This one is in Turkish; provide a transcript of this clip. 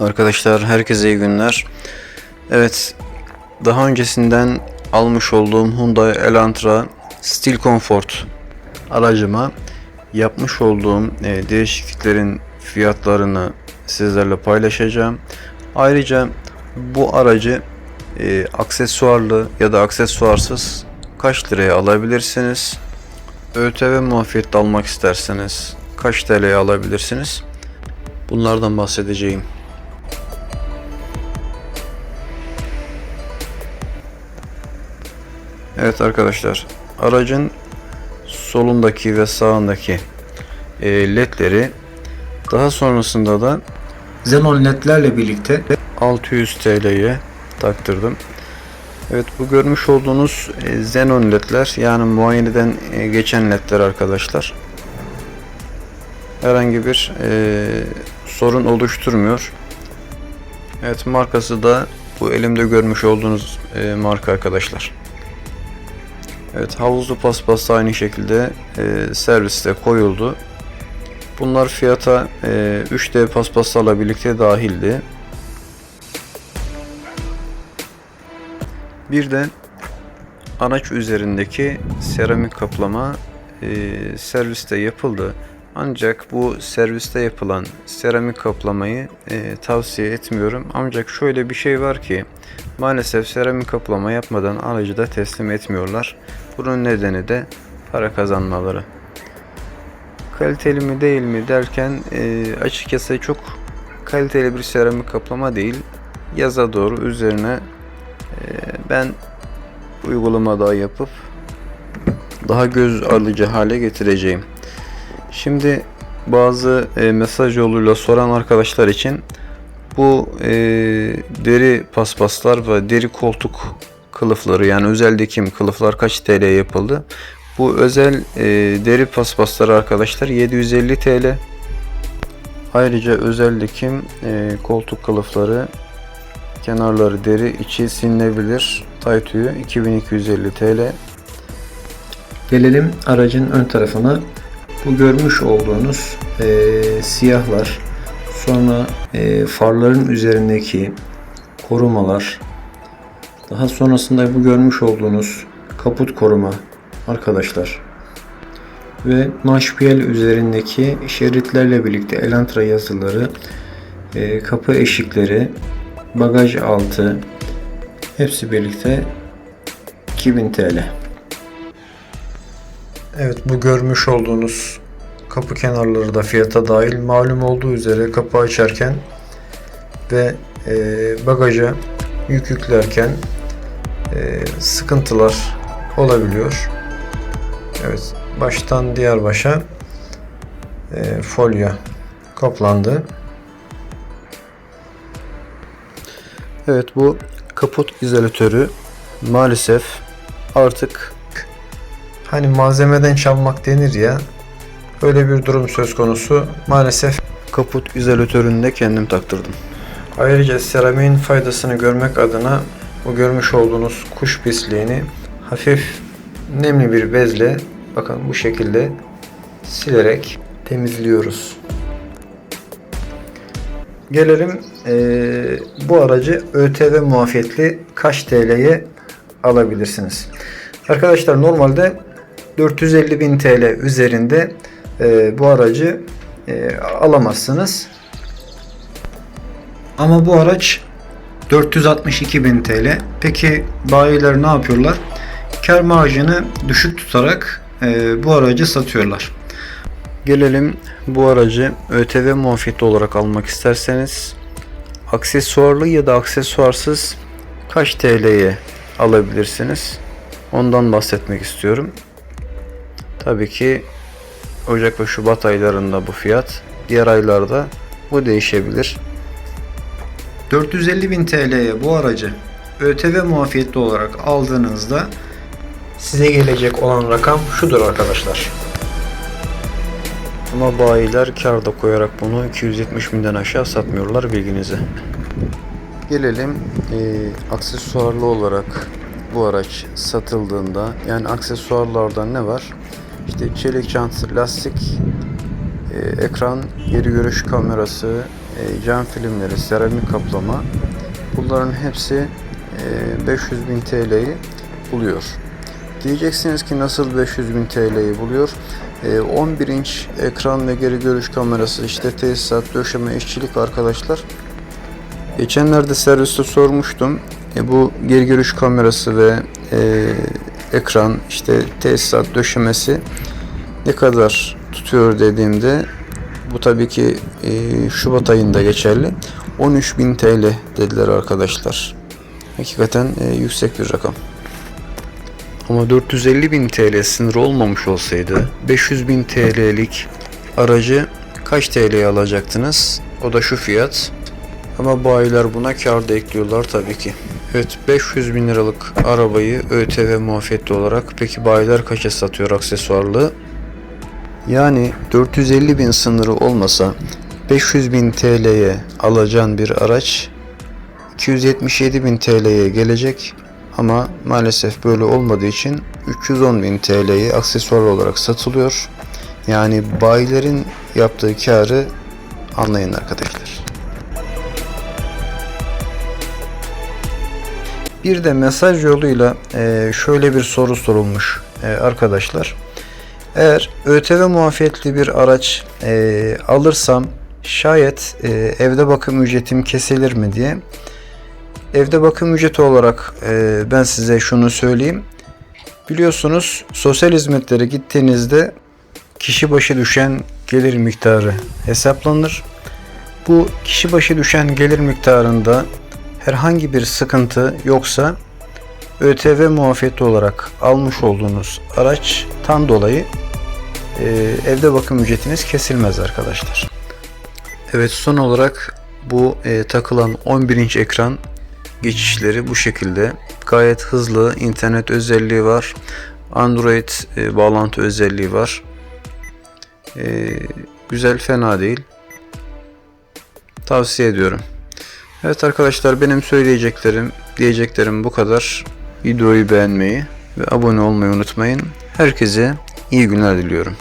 Arkadaşlar herkese iyi günler. Evet, daha öncesinden almış olduğum Hyundai Elantra Steel Comfort aracıma yapmış olduğum e, değişikliklerin fiyatlarını sizlerle paylaşacağım. Ayrıca bu aracı e, aksesuarlı ya da aksesuarsız kaç liraya alabilirsiniz? ÖTV muafiyette almak isterseniz kaç TL'ye alabilirsiniz? Bunlardan bahsedeceğim. Evet arkadaşlar, aracın solundaki ve sağındaki e, ledleri daha sonrasında da Xenon ledlerle birlikte 600 TL'ye taktırdım. Evet bu görmüş olduğunuz e, Xenon ledler yani muayeneden e, geçen ledler arkadaşlar. Herhangi bir e, sorun oluşturmuyor. Evet markası da bu elimde görmüş olduğunuz e, marka arkadaşlar. Evet havuzlu paspas da aynı şekilde e, serviste koyuldu. Bunlar fiyata e, 3D paspaslarla birlikte dahildi. Bir de araç üzerindeki seramik kaplama e, serviste yapıldı. Ancak bu serviste yapılan seramik kaplamayı e, tavsiye etmiyorum. Ancak şöyle bir şey var ki maalesef seramik kaplama yapmadan aracı da teslim etmiyorlar. Bunun nedeni de para kazanmaları. Kaliteli mi değil mi derken e, açıkçası çok kaliteli bir seramik kaplama değil. Yaza doğru üzerine e, ben uygulama daha yapıp daha göz alıcı hale getireceğim. Şimdi bazı e, mesaj yoluyla soran arkadaşlar için bu e, deri paspaslar ve deri koltuk kılıfları yani özel dikim kılıflar kaç TL yapıldı? Bu özel e, deri paspasları arkadaşlar 750 TL. Ayrıca özel dikim e, koltuk kılıfları kenarları deri içi silinebilir tay tüyü 2250 TL. gelelim aracın ön tarafına. Bu görmüş olduğunuz eee, siyahlar, sonra eee, farların üzerindeki korumalar, daha sonrasında bu görmüş olduğunuz kaput koruma arkadaşlar ve maşpiyel üzerindeki şeritlerle birlikte Elantra yazıları, eee, kapı eşikleri, bagaj altı hepsi birlikte 2000 TL. Evet bu görmüş olduğunuz kapı kenarları da fiyata dahil. Malum olduğu üzere kapı açarken ve e, bagaja yük yüklerken e, sıkıntılar olabiliyor. Evet baştan diğer başa e, folyo kaplandı. Evet bu kaput izolatörü maalesef artık hani malzemeden çalmak denir ya öyle bir durum söz konusu. Maalesef kaput izolatörünü de kendim taktırdım. Ayrıca seramiğin faydasını görmek adına bu görmüş olduğunuz kuş pisliğini hafif nemli bir bezle bakın bu şekilde silerek temizliyoruz. Gelelim eee, bu aracı ÖTV muafiyetli kaç TL'ye alabilirsiniz? Arkadaşlar normalde 450 bin TL üzerinde eee, bu aracı eee, alamazsınız. Ama bu araç 462 bin TL. Peki bayiler ne yapıyorlar? Kar marjını düşük tutarak eee, bu aracı satıyorlar. Gelelim bu aracı ÖTV muafiyeti olarak almak isterseniz aksesuarlı ya da aksesuarsız kaç TL'ye alabilirsiniz? Ondan bahsetmek istiyorum. Tabii ki Ocak ve Şubat aylarında bu fiyat, diğer aylarda bu değişebilir. 450 bin TL'ye bu aracı ÖTV muafiyetli olarak aldığınızda Size gelecek olan rakam şudur arkadaşlar. Ama bayiler kar da koyarak bunu 270 binden aşağı satmıyorlar bilginize. Gelelim e, aksesuarlı olarak bu araç satıldığında yani aksesuarlardan ne var? İşte çelik jant, lastik, e, ekran, geri görüş kamerası, e, cam filmleri, seramik kaplama bunların hepsi e, 500 bin TL'yi buluyor. Diyeceksiniz ki nasıl 500 bin TL'yi buluyor? E, 11 inç ekran ve geri görüş kamerası işte tesisat, döşeme, işçilik arkadaşlar. Geçenlerde serviste sormuştum. E, bu geri görüş kamerası ve e, ekran işte tesisat döşemesi ne kadar tutuyor dediğimde bu tabii ki e, Şubat ayında geçerli. 13.000 TL dediler arkadaşlar. Hakikaten e, yüksek bir rakam. Ama 450.000 TL sınır olmamış olsaydı 500.000 TL'lik aracı kaç TL'ye alacaktınız? O da şu fiyat. Ama bayiler buna kar da ekliyorlar tabii ki. Evet 500 bin liralık arabayı ÖTV muafiyetli olarak peki bayiler kaça satıyor aksesuarlı? Yani 450 bin sınırı olmasa 500 bin TL'ye alacağın bir araç 277 bin TL'ye gelecek ama maalesef böyle olmadığı için 310 bin TL'ye aksesuar olarak satılıyor. Yani bayilerin yaptığı karı anlayın arkadaşlar. Bir de mesaj yoluyla e, şöyle bir soru sorulmuş e, arkadaşlar. Eğer ÖTV muafiyetli bir araç e, alırsam şayet evde bakım ücretim kesilir mi diye. Evde bakım ücreti olarak ben size şunu söyleyeyim. Biliyorsunuz sosyal hizmetlere gittiğinizde kişi başı düşen gelir miktarı hesaplanır. Bu kişi başı düşen gelir miktarında herhangi bir sıkıntı yoksa ÖTV muafiyeti olarak almış olduğunuz araçtan dolayı e, evde bakım ücretiniz kesilmez arkadaşlar. Evet son olarak bu e, takılan 11 inç ekran geçişleri bu şekilde. Gayet hızlı internet özelliği var. Android e, bağlantı özelliği var. E, güzel fena değil. Tavsiye ediyorum. Evet arkadaşlar benim söyleyeceklerim, diyeceklerim bu kadar. Videoyu beğenmeyi ve abone olmayı unutmayın. Herkese iyi günler diliyorum.